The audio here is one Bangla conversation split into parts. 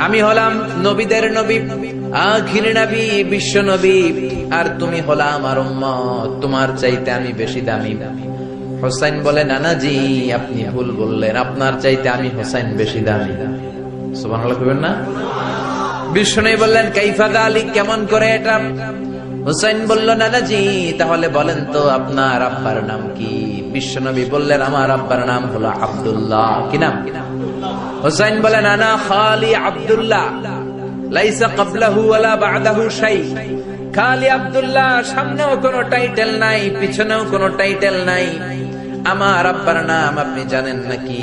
আমি হলাম নবীদের নবী, আখির নবী, বিশ্ব নবী। আর তুমি আমার তোমার চাইতে আমি বেশি দামি। হোসাইন বলে, নানাজি, আপনি ভুল বললেন, আপনার চাইতে আমি হোসাইন বেশি দামি। সুবহানাল্লাহ না? বিশ্ব নেই বললেন আলী কেমন করে এটা? হুসাইন বলল, নানাজি, তাহলে বলেন তো আপনার আব্বার নাম কি? বিশ্বনবী বললেন, আমার আব্বার নাম হলো আব্দুল্লাহ। কি নাম? হুসাইন বলেন আনা খালি আব্দুল্লাহ। আমার আব্বার নাম আপনি জানেন নাকি?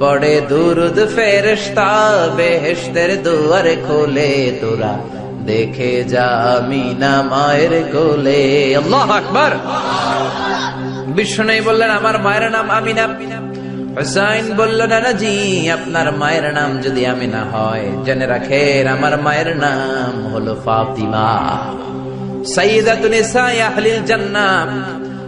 পড়ে দুরুদ ফেরেশতা, বেহেশতের দুয়ারে খোলে তোরা। দেখে যা আমিনা মায়ের কোলে। আল্লাহ আকবার। বিষ্ণু বললেন, আমার মায়ের নাম আমিনা। হুসাইন বলল জি আপনার মায়ের নাম যদি আমিনা হয়, জেনে রাখেন আমার মায়ের নাম হলো ফাতিমা। সাইয়্যিদাতুন নিসাই আহলিল জান্নাহ।